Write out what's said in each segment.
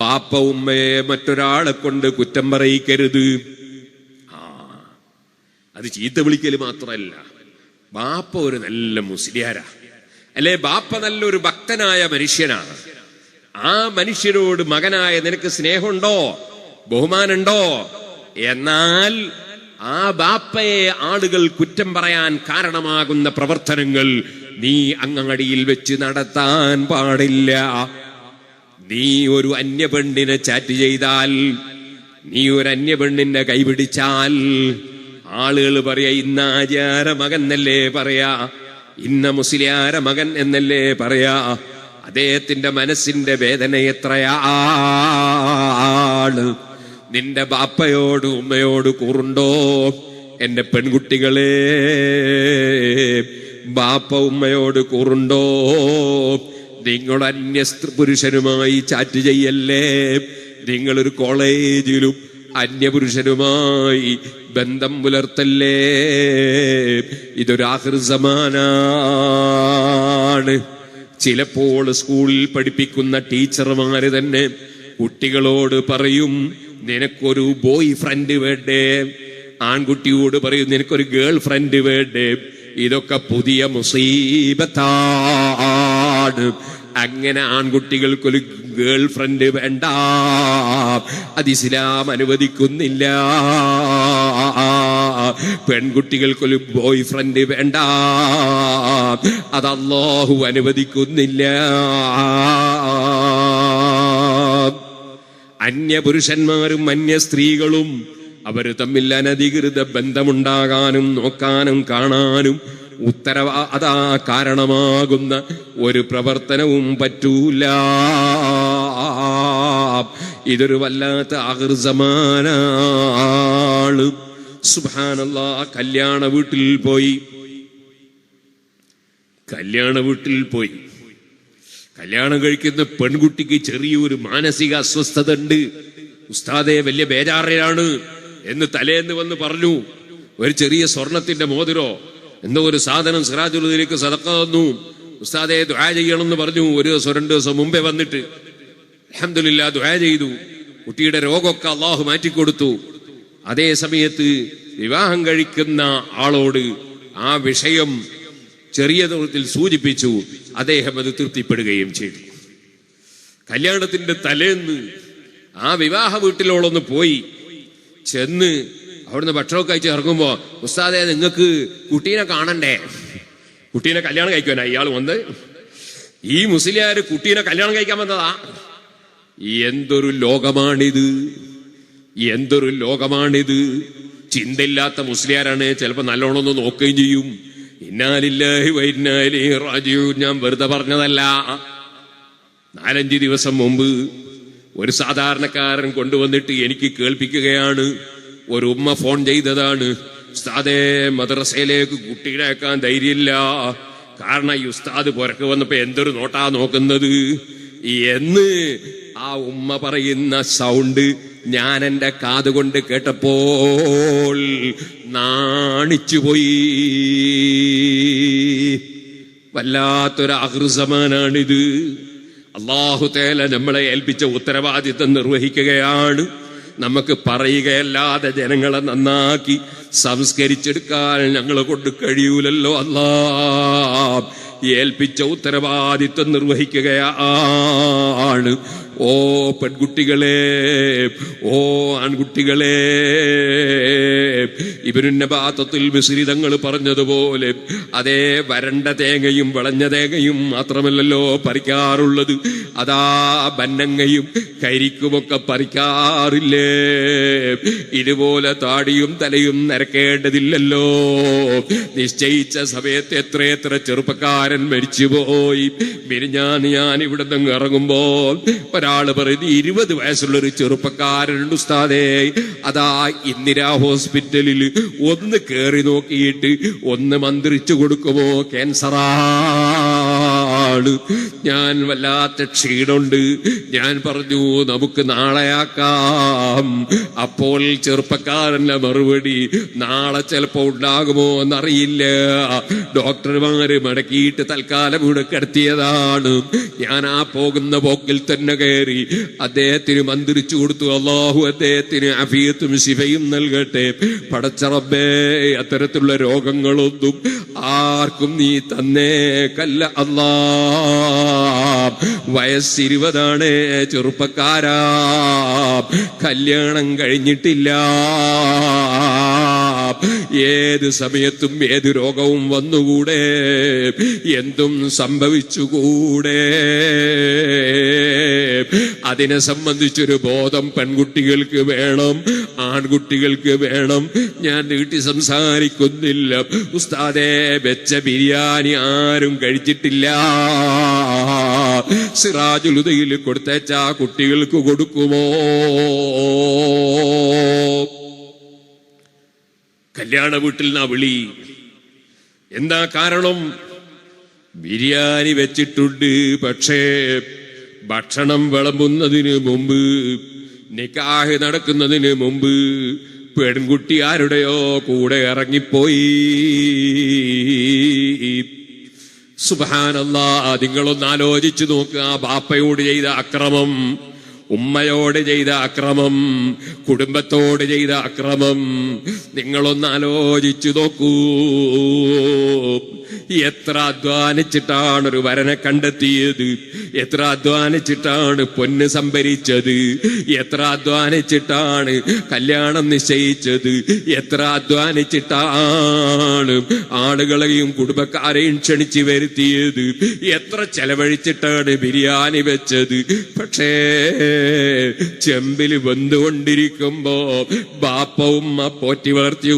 പാപ്പ ഉമ്മയെ മറ്റൊരാളെ കൊണ്ട് കുറ്റം പറയിക്കരുത്. ആ അത് ചീത്ത വിളിക്കൽ മാത്രമല്ല ബാപ്പ ഒരു നല്ല മുസ്ലിയാരാ. അല്ലെ ബാപ്പ നല്ലൊരു ഭക്തനായ മനുഷ്യനാണ്. ആ മനുഷ്യരോട് മകനായ നിനക്ക് സ്നേഹമുണ്ടോ? ബഹുമാനുണ്ടോ എന്നാൽ ആ ബാപ്പയെ ആളുകൾ കുറ്റം പറയാൻ കാരണമാകുന്ന പ്രവർത്തനങ്ങൾ നീ അങ്ങടിയിൽ വെച്ച് നടത്താൻ പാടില്ല. നീ ഒരു അന്യ പെണ്ണിനെ ചാറ്റ് ചെയ്താൽ നീ ഒരു അന്യ പെണ്ണിനെ കൈപിടിച്ചാൽ ആളുകൾ പറയാ ഇന്ന ആചാര മകൻ എന്നല്ലേ പറയാ ഇന്ന മുസ്ലിയാര മകൻ എന്നല്ലേ പറയാ അദ്ദേഹത്തിന്റെ മനസ്സിന്റെ വേദന എത്രയാണ് നിന്റെ ബാപ്പയോട് ഉമ്മയോട് കൂറുണ്ടോ? എന്റെ പെൺകുട്ടികളെ ബാപ്പ ഉമ്മയോട് കൂറുണ്ടോ? നിങ്ങൾ അന്യസ്ത്ര പുരുഷനുമായി ചാറ്റ് ചെയ്യല്ലേ? നിങ്ങളൊരു കോളേജിലും അന്യപുരുഷനുമായി ബന്ധം പുലർത്തല്ലേ? ഇതൊരാഹൃസമാനാണ് ചിലപ്പോൾ സ്കൂളിൽ പഠിപ്പിക്കുന്ന ടീച്ചർമാര് തന്നെ കുട്ടികളോട് പറയും നിനക്കൊരു ബോയ് ഫ്രണ്ട് വേണ്ടേ? ആൺകുട്ടിയോട് പറയും നിനക്കൊരു ഗേൾ ഫ്രണ്ട് വേണ്ടേ? ഇതൊക്കെ പുതിയ മുസീബത്താണ് അങ്ങനെ ആൺകുട്ടികൾക്കൊരു ഗേൾ ഫ്രണ്ട് വേണ്ട. അത് ഇസ്ലാം അനുവദിക്കുന്നില്ല. പെൺകുട്ടികൾക്കൊരു ബോയ് ഫ്രണ്ട് വേണ്ട. അത് അള്ളാഹു അനുവദിക്കുന്നില്ല. അന്യപുരുഷന്മാരും അന്യ സ്ത്രീകളും അവർ തമ്മിൽ അനധികൃത ബന്ധമുണ്ടാകാനും നോക്കാനും കാണാനും ഉത്തരവാ അതാ കാരണമാകുന്ന ഒരു പ്രവർത്തനവും പറ്റൂല. ഇതൊരു വല്ലാത്ത ആകൃസമാനാണ് സുബാനല്ല കല്യാണ വീട്ടിൽ പോയി. കല്യാണ വീട്ടിൽ പോയി. കല്യാണം കഴിക്കുന്ന പെൺകുട്ടിക്ക് ചെറിയൊരു മാനസിക അസ്വസ്ഥത ഉണ്ട് ഉസ്താദെ വലിയ ബേജാറിലാണ് എന്ന് തലേന്ന് വന്ന് പറഞ്ഞു. ഒരു ചെറിയ സ്വർണത്തിന്റെ മോതിരോ എന്തോ ഒരു സാധനം സിറാജുലതിലേക്ക് സതക്ക തന്നു ഉസ്താദെ ദുആ ചെയ്യണമെന്ന് പറഞ്ഞു. ഒരു ദിവസം രണ്ടു ദിവസം മുമ്പേ വന്നിട്ട് അഹമ്മദില്ല ദുആ ചെയ്തു. കുട്ടിയുടെ രോഗമൊക്കെ അള്ളാഹു മാറ്റിക്കൊടുത്തു. അതേ സമയത്ത് വിവാഹം കഴിക്കുന്ന ആളോട് ആ വിഷയം ചെറിയ തോതിൽ സൂചിപ്പിച്ചു. അദ്ദേഹം അത് തൃപ്തിപ്പെടുകയും ചെയ്തു. കല്യാണത്തിന്റെ തലേന്ന് ആ വിവാഹ വീട്ടിലോളൊന്ന് പോയി. ചെന്ന് അവിടുന്ന് ഭക്ഷണമൊക്കെ കഴിച്ച് ഇറങ്ങുമ്പോ ഉസ്താദെ നിങ്ങൾക്ക് കുട്ടീനെ കാണണ്ടേ? കുട്ടീനെ കല്യാണം കഴിക്കുവാനാ ഇയാൾ വന്ന് ഈ മുസ്ലിയാര് കുട്ടീനെ കല്യാണം കഴിക്കാൻ വന്നതാ. എന്തൊരു ലോകമാണിത്. എന്തൊരു ലോകമാണിത്. ചിന്തയില്ലാത്ത മുസ്ലിയാരാണ്. ചിലപ്പോ നല്ലോണം ഒന്ന് നോക്കുകയും ചെയ്യും. ഇന്നാലില്ലാഹി വൈന്നാലി റാജീവ് ഞാൻ വെറുതെ പറഞ്ഞതല്ല. നാലഞ്ച് ദിവസം മുമ്പ് ഒരു സാധാരണക്കാരൻ കൊണ്ടുവന്നിട്ട് എനിക്ക് കേൾപ്പിക്കുകയാണ്. ഒരു ഉമ്മ ഫോൺ ചെയ്തതാണ്. ഉസ്താദേ മദ്രസയിലേക്ക് കുട്ടികളെ അയക്കാൻ ധൈര്യമില്ല. കാരണം ഈ ഉസ്താദ് പുറക്ക് വന്നപ്പോ എന്തൊരു നോട്ടാ നോക്കുന്നത്? എന്ന് ആ ഉമ്മ പറയുന്ന സൗണ്ട് ഞാൻ എന്റെ കാതുകൊണ്ട് കേട്ടപ്പോൾ നാണിച്ചുപോയി. വല്ലാത്തൊരു അഹൃസമാനാണിത് അള്ളാഹു തേല നമ്മളെ ഏൽപ്പിച്ച ഉത്തരവാദിത്തം നിർവഹിക്കുകയാണ്. നമുക്ക് പറയുകയല്ലാതെ ജനങ്ങളെ നന്നാക്കി സംസ്കരിച്ചെടുക്കാൻ ഞങ്ങളെ കൊണ്ട് കഴിയൂലല്ലോ അല്ലാ. ഏൽപ്പിച്ച ഉത്തരവാദിത്വം നിർവഹിക്കുകയാണ്. ഓ പെൺകുട്ടികളെ ഓ ആൺകുട്ടികളെ ഇവരുന്ന പാത്രത്തിൽ മിശ്രിതങ്ങൾ പറഞ്ഞതുപോലെ അതേ വരണ്ട തേങ്ങയും വിളഞ്ഞ തേങ്ങയും മാത്രമല്ലല്ലോ പറിക്കാറുള്ളത്. അതാ ബന്നങ്ങയും കരിക്കുമൊക്കെ പറിക്കാറില്ലേ? ഇതുപോലെ താടിയും തലയും നരക്കേണ്ടതില്ലല്ലോ. നിശ്ചയിച്ച സമയത്ത് എത്രയെത്ര ചെറുപ്പക്കാരൻ മരിച്ചുപോയി. മിനിഞ്ഞാന്ന് ഞാൻ ഇവിടെ നിന്ന് ഇറങ്ങുമ്പോൾ ഒരാൾ പറയുന്നു ഇരുപത് വയസ്സുള്ള ഒരു ചെറുപ്പക്കാരനുണ്ട് ഉസ്താദേ. അതാ ഇന്ദിരാ ഹോസ്പിറ്റലിൽ ഒന്ന് കേറി നോക്കിയിട്ട് ഒന്ന് മന്ത്രിച്ചു കൊടുക്കുമോ ക്യാൻസറാണ് പോയതാണ് ഞാൻ വല്ലാത്ത ക്ഷീണമുണ്ട്. ഞാൻ പറഞ്ഞു നമുക്ക് നാളെയാക്കാം. അപ്പോൾ ചെറുപ്പക്കാരന്റെ മറുപടി നാളെ ചിലപ്പോ ഉണ്ടാകുമോ എന്നറിയില്ല. ഡോക്ടർമാര് മടക്കിയിട്ട് തൽക്കാലം ഇവിടെ കിടത്തിയതാണ്. ഞാൻ ആ പോകുന്ന പോക്കിൽ തന്നെ കയറി അദ്ദേഹത്തിന് മന്ത്രിച്ചു കൊടുത്തു. അള്ളാഹു അദ്ദേഹത്തിന് അഫിയത്തും ശിവയും നൽകട്ടെ. പടച്ചറബേ അത്തരത്തിലുള്ള രോഗങ്ങളൊന്നും ആർക്കും നീ തന്നേ കല്ല അല്ലാ വയസ്സിരുപതാണ് ചെറുപ്പക്കാരാ. കല്യാണം കഴിഞ്ഞിട്ടില്ല. ഏത് സമയത്തും ഏത് രോഗവും വന്നുകൂടെ? എന്തും സംഭവിച്ചുകൂടെ? അതിനെ സംബന്ധിച്ചൊരു ബോധം പെൺകുട്ടികൾക്ക് വേണം ആൺകുട്ടികൾക്ക് വേണം. ഞാൻ നീട്ടി സംസാരിക്കുന്നില്ല. ഉസ്താദെ വെച്ച ബിരിയാണി ആരും കഴിച്ചിട്ടില്ല. സിറാജുലുതയിൽ കൊടുത്തേച്ച കുട്ടികൾക്ക് കൊടുക്കുമോ? കല്യാണ വീട്ടിൽ നിന്നാ വിളി. എന്താ കാരണം? ബിരിയാണി വെച്ചിട്ടുണ്ട് പക്ഷേ ഭക്ഷണം വിളമ്പുന്നതിന് മുമ്പ് നിക്കാഹ് നടക്കുന്നതിന് മുമ്പ് പെൺകുട്ടി ആരുടെയോ കൂടെ ഇറങ്ങിപ്പോയി. സുഭാനല്ല നിങ്ങളൊന്ന് ആലോചിച്ചു നോക്കുക ബാപ്പയോട് ചെയ്ത അക്രമം ഉമ്മയോട് ചെയ്ത അക്രമം കുടുംബത്തോട് ചെയ്ത അക്രമം. നിങ്ങളൊന്ന് ആലോചിച്ചു നോക്കൂ. എത്ര അധ്വാനിച്ചിട്ടാണ് ഒരു വരനെ കണ്ടെത്തിയത്? എത്ര അധ്വാനിച്ചിട്ടാണ് പൊന്ന് സംഭരിച്ചത്? എത്ര അധ്വാനിച്ചിട്ടാണ് കല്യാണം നിശ്ചയിച്ചത്? എത്ര അധ്വാനിച്ചിട്ടാണ് ആളുകളെയും കുടുംബക്കാരെയും ക്ഷണിച്ചു വരുത്തിയത്? എത്ര ചെലവഴിച്ചിട്ടാണ് ബിരിയാണി വെച്ചത്? പക്ഷേ ചെമ്പിൽ വന്നുകൊണ്ടിരിക്കുമ്പോ ബാപ്പ ഉമ്മ പോറ്റി വളർത്തിയ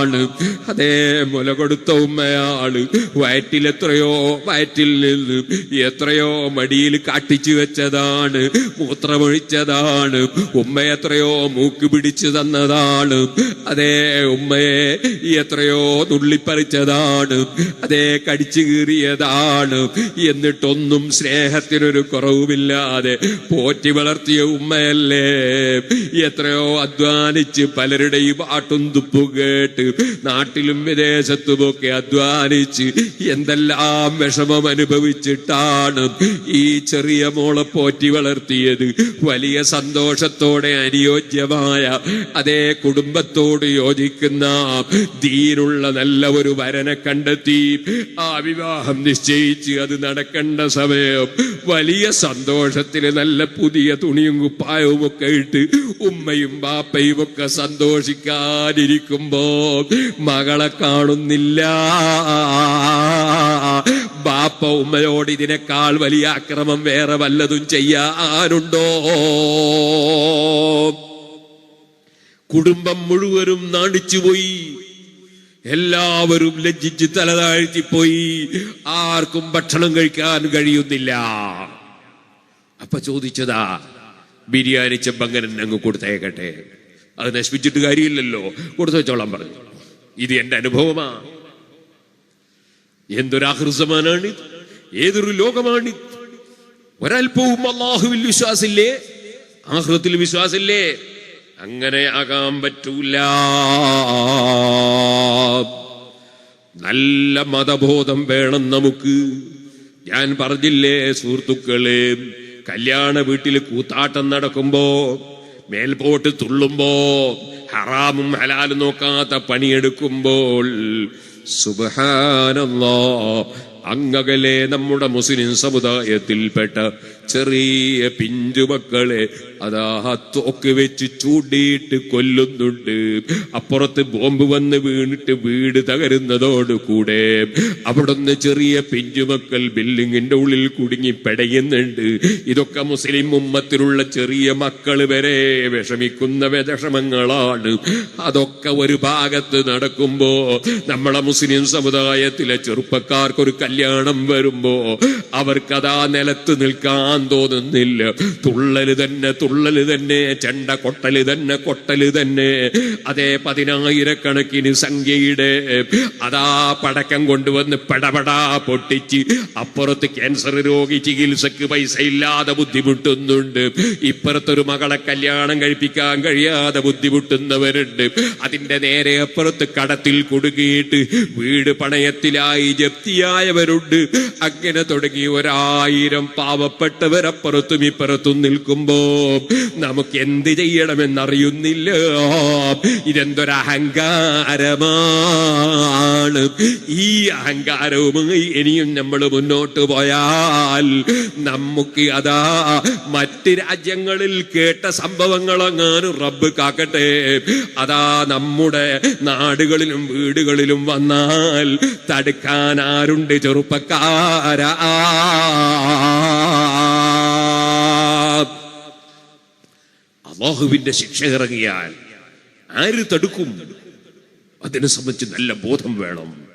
ഉമ്മയാണ് അതേ മുല കൊടുത്ത ഉമ്മയാണ് വയറ്റിൽ എത്രയോ വയറ്റിൽ നിന്ന് എത്രയോ മടിയിൽ കാട്ടിച്ചു വെച്ചതാണ്. മൂത്രമൊഴിച്ചതാണ്. ഉമ്മ എത്രയോ മൂക്ക് പിടിച്ചു തന്നതാണ്. അതേ ഉമ്മയെ എത്രയോ നുള്ളിപ്പറിച്ചതാണ് അതേ കടിച്ചു കീറിയതാണ്. എന്നിട്ടൊന്നും സ്നേഹത്തിനൊരു കുറവുമില്ലാതെ പോറ്റി വളർത്തിയ ഉമ്മയല്ലേ? എത്രയോ അധ്വാനിച്ച് പലരുടെയും ആട്ടും തുപ്പു കേട്ട് നാട്ടിലും വിദേശത്തുമൊക്കെ അധ്വാനിച്ച് എന്തെല്ലാം വിഷമം അനുഭവിച്ചിട്ടാണ് ഈ ചെറിയ മോളെ പോറ്റി വളർത്തിയത്. വലിയ സന്തോഷത്തോടെ അനുയോജ്യമായ അതേ കുടുംബത്തോട് യോജിക്കുന്ന ദീനുള്ള നല്ല ഒരു വരനെ കണ്ടെത്തി. ആ വിവാഹം നിശ്ചയിച്ച് അത് നടക്കേണ്ട സമയം വലിയ സന്തോഷത്തിന് നല്ല പുതിയ തുണിയും കുപ്പായവും ഒക്കെ ഇട്ട് ഉമ്മയും ബാപ്പയും ഒക്കെ സന്തോഷിക്കാനിരിക്കുമ്പോ മകളെ കാണുന്നില്ല. ബാപ്പ ഉമ്മയോട് ഇതിനേക്കാൾ വലിയ അക്രമം വേറെ വല്ലതും ചെയ്യാനുണ്ടോ? കുടുംബം മുഴുവനും നാണിച്ചുപോയി. എല്ലാവരും ലജ്ജിച്ച് തലതാഴ്ത്തിപ്പോയി. ആർക്കും ഭക്ഷണം കഴിക്കാൻ കഴിയുന്നില്ല. അപ്പൊ ചോദിച്ചതാ ബിരിയാണി ചെമ്പങ്ങനൻ അങ്ങ് കൊടുത്തേക്കട്ടെ. അത് നശിപ്പിച്ചിട്ട് കാര്യമില്ലല്ലോ. കൊടുത്തു വെച്ചോളാൻ പറഞ്ഞു. ഇത് എന്റെ അനുഭവമാ. എന്തൊരാഹൃസമാനാണ് ഏതൊരു ലോകമാണ് ഒരൽപ്പവും അള്ളാഹുവിൽ വിശ്വാസില്ലേ? ആഹൃത്തിൽ വിശ്വാസില്ലേ? അങ്ങനെ ആകാൻ പറ്റൂല. നല്ല മതബോധം വേണം നമുക്ക്. ഞാൻ പറഞ്ഞില്ലേ സുഹൃത്തുക്കളെ കല്യാണ വീട്ടിൽ കൂത്താട്ടം നടക്കുമ്പോ മേൽപോട്ട് തുള്ളുമ്പോ ഹറാമും ഹലാലും നോക്കാത്ത പണിയെടുക്കുമ്പോൾ സുബഹാനല്ലാ അങ്ങകലെ നമ്മുടെ മുസ്ലിം സമുദായത്തിൽപ്പെട്ട ചെറിയ പിഞ്ചുമക്കളെ അതാ തോക്ക് വെച്ച് ചൂണ്ടിയിട്ട് കൊല്ലുന്നുണ്ട്. അപ്പുറത്ത് ബോംബ് വന്ന് വീണിട്ട് വീട് തകരുന്നതോട് കൂടെ അവിടുന്ന് ചെറിയ പിഞ്ചുമക്കൾ ബിൽഡിങ്ങിന്റെ ഉള്ളിൽ കുടുങ്ങി പെടയുന്നുണ്ട്. ഇതൊക്കെ മുസ്ലിം ഉമ്മത്തിലുള്ള ചെറിയ മക്കൾ വരെ വിഷമിക്കുന്ന വിഷമങ്ങളാണ്. അതൊക്കെ ഒരു ഭാഗത്ത് നടക്കുമ്പോ നമ്മളെ മുസ്ലിം സമുദായത്തിലെ ചെറുപ്പക്കാർക്കൊരു കല്യാണം വരുമ്പോ അവർക്കതാ നിലത്ത് നിൽക്കാൻ തോന്നുന്നില്ല. തുള്ളൽ തന്നെ തുള്ളൽ തന്നെ ചെണ്ട കൊട്ടൽ തന്നെ കൊട്ടൽ തന്നെ. അതേ പതിനായിരക്കണക്കിന് സംഖ്യയുടെ അതാ പടക്കം കൊണ്ടുവന്ന് പടപടാ പൊട്ടിച്ച് അപ്പുറത്ത് ക്യാൻസർ രോഗി ചികിത്സക്ക് പൈസ ഇല്ലാതെ ബുദ്ധിമുട്ടുന്നുണ്ട്. ഇപ്പുറത്തൊരു മകളെ കല്യാണം കഴിപ്പിക്കാൻ കഴിയാതെ ബുദ്ധിമുട്ടുന്നവരുണ്ട്. അതിന്റെ നേരെ അപ്പുറത്ത് കടത്തിൽ കുടുങ്ങിയിട്ട് വീട് പണയത്തിലായി ജപ്തിയായവരുണ്ട്. അങ്ങനെ തുടങ്ങി ഒരായിരം പാവപ്പെട്ടവരപ്പുറത്തും ഇപ്പുറത്തും നിൽക്കുമ്പോ നമുക്ക് എന്ത് ഇതെന്തൊരു അഹങ്കാരമാണ്. ഈ അഹങ്കാരവുമായി ഇനിയും നമ്മൾ മുന്നോട്ട് പോയാൽ നമുക്ക് അതാ മറ്റ് രാജ്യങ്ങളിൽ കേട്ട സംഭവങ്ങളെങ്ങാനും റബ്ബ് കാക്കട്ടെ. അതാ നമ്മുടെ നാടുകളിലും വീടുകളിലും വന്നാൽ തടുക്കാൻ ആരുണ്ട് ചെറുപ്പക്കാരാ? അള്ളാഹുവിന്റെ ശിക്ഷ ഇറങ്ങിയാൽ ആര് തടുക്കും? അതിനെ സംബന്ധിച്ച് നല്ല ബോധം വേണം.